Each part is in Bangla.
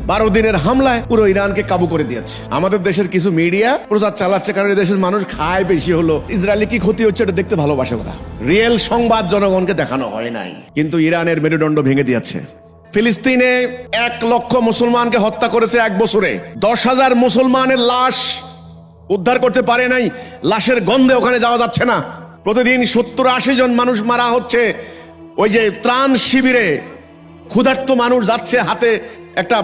বারো দিনের হামলায় পুরো ইরানকে কাবু করে দিয়েছে। আমাদের দেশের কিছু মিডিয়া প্রচার চালাচ্ছে কারণ দেশের মানুষ খায় বেশি হলো। ইসরায়েলি কি ক্ষতি হচ্ছে এটা দেখতে ভালোবাসে ওরা। রিয়েল সংবাদ জনগণকে দেখানো হয় নাই। কিন্তু ইরানের মেরুদণ্ড ভেঙে দিয়েছে। ফিলিস্তিনে এক লক্ষ মুসলমানকে হত্যা করেছে এক বছরে। দশ হাজার মুসলমানের লাশ উদ্ধার করতে পারে নাই। লাশের গন্ধে ওখানে যাওয়া যাচ্ছে না। প্রতিদিন সত্তর আশি জন মানুষ মারা হচ্ছে। ওই যে ত্রাণ শিবিরে ক্ষুধার্ত মানুষ যাচ্ছে হাতে একটা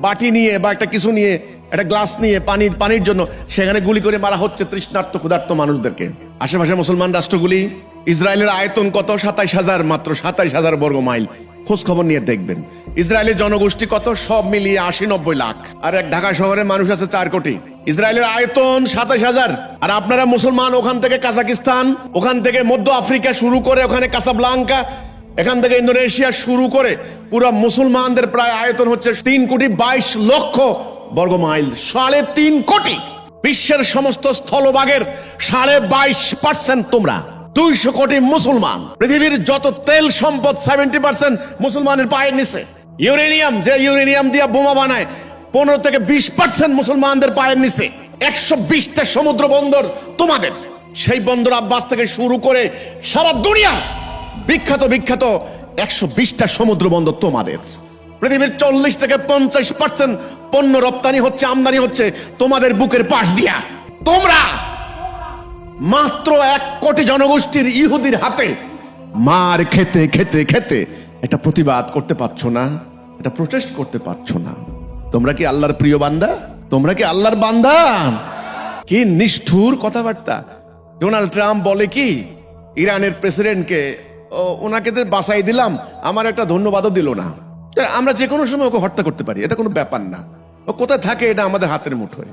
বাটি নিয়ে বা একটা কিছু নিয়ে, একটা গ্লাস নিয়ে পানির পানির জন্য সেখানে গুলি করে মারা হচ্ছে তৃষ্ণার্থ ক্ষুধার্ত মানুষদেরকে। আশেপাশে মুসলমান রাষ্ট্রগুলি ইসরায়েলের আয়তন কত? সাতাইশ হাজার, মাত্র সাতাইশ হাজার বর্গ মাইল। খোঁজ খবর নিয়ে দেখবেন। ইসরায়েলের জনগোষ্ঠী কত? সব মিলিয়ে আশি নব্বই লাখ। আর এক ঢাকা শহরের মানুষ আছে চার কোটি। ইসরায়েলের আয়তন সাতাশ হাজার। আর আপনারা মুসলমান ওখান থেকে কাজাকিস্তান, ওখান থেকে মধ্য আফ্রিকা শুরু করে ওখানে কাসাবলাঙ্কা এখান থেকে ইন্দোনেশিয়া শুরু করে পুরো মুসলমানদের প্রায় আয়তন হচ্ছে তিন কোটি বাইশ লক্ষ বর্গ মাইল, সাড়ে তিন কোটি। বিশ্বের সমস্ত স্থলভাগের সাড়ে বাইশ পার্সেন্ট তোমরা, দুইশো কোটি মুসলমান। পৃথিবীর যত তেল সম্পদ সেভেন্টি পার্সেন্ট মুসলমানের পায়ের নিচে। ইউরেনিয়াম, যে ইউরেনিয়াম দিয়ে বোমা বানায়, পনেরো থেকে বিশ পার্সেন্ট মুসলমানদের পায়ের নিচে। একশো বিশটা সমুদ্র বন্দর তোমাদের। সেই বন্দর আব্বাস থেকে শুরু করে সারা দুনিয়া বিখ্যাত বিখ্যাত একশো বিশটা সমুদ্র বন্দর তোমাদের। পৃথিবীর চল্লিশ থেকে পঞ্চাশ পার্সেন্ট পণ্য রপ্তানি হচ্ছে, আমদানি হচ্ছে তোমাদের বুকের পাশ দিয়া। তোমরা মাত্র এক কোটি জনগোষ্ঠীর ইহুদির হাতে মার খেতে খেতে খেতে এটা প্রতিবাদ করতে পারছ না, এটা প্রোটেস্ট করতে পারছ না। তোমরা কি আল্লাহর প্রিয় বান্দা? তোমরা কি আল্লাহর বান্দা? কি নিষ্ঠুর কথাবার্তা? ডোনাল্ড ট্রাম্প বলে কি, ইরানের প্রেসিডেন্টকে ওনাকে বাসাই দিলাম, আমার একটা ধন্যবাদও দিল না। আমরা যে কোনো সময় ওকে হত্যা করতে পারি, এটা কোনো ব্যাপার না। ও, কোথায় থাকে এটা আমাদের হাতের মুঠোয়।